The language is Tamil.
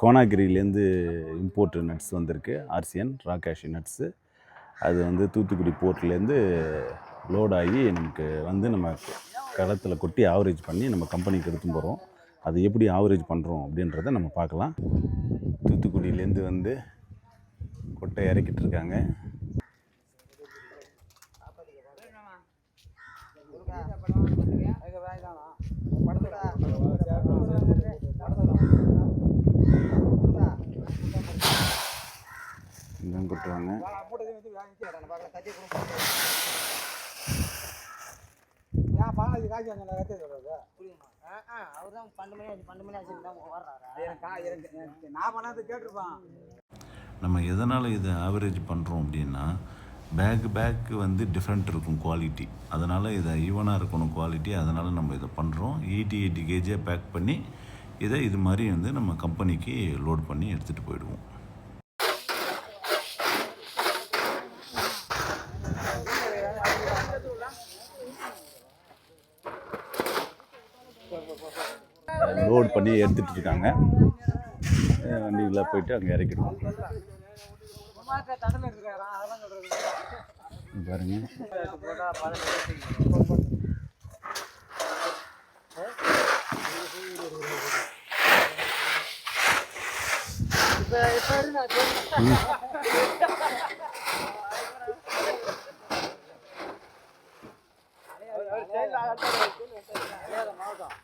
கோனாகிரிலேருந்து இம்போர்ட் நட்ஸ் வந்திருக்கு. ஆர்சிஎன் ராகாஷி நட்ஸு அது வந்து தூத்துக்குடி போர்ட்லேருந்து லோட் ஆகி நமக்கு வந்து நம்ம களத்தில் கொட்டி ஆவரேஜ் பண்ணி நம்ம கம்பெனிக்கு எடுத்து போகிறோம் அது எப்படி ஆவரேஜ் பண்ணுறோம் அப்படின்றத நம்ம பார்க்கலாம். தூத்துக்குடியிலேருந்து வந்து கொட்டை இறக்கிட்டு இருக்காங்க. படத்துல பண்ணாத கேட்டிருப்பான் நம்ம எதனால் இதை ஆவரேஜ் பண்ணுறோம் அப்படின்னா பேக் பேக்கு வந்து டிஃப்ரெண்ட் இருக்கும் குவாலிட்டி அதனால் இதை ஈவனாக இருக்கணும் குவாலிட்டி அதனால் நம்ம இதை பண்ணுறோம் எயிட்டி எயிட்டி கேஜியாக பேக் பண்ணி இதை இது மாதிரி வந்து நம்ம கம்பெனிக்கு லோட் பண்ணி எடுத்துகிட்டு போயிடுவோம். லோட் பண்ணி எடுத்துகிட்டு இருக்காங்க வண்டியில் போயிட்டு அங்கே இறக்கிடுவோம். பாருங்க. இப்போ இப்போ மாவட்டம்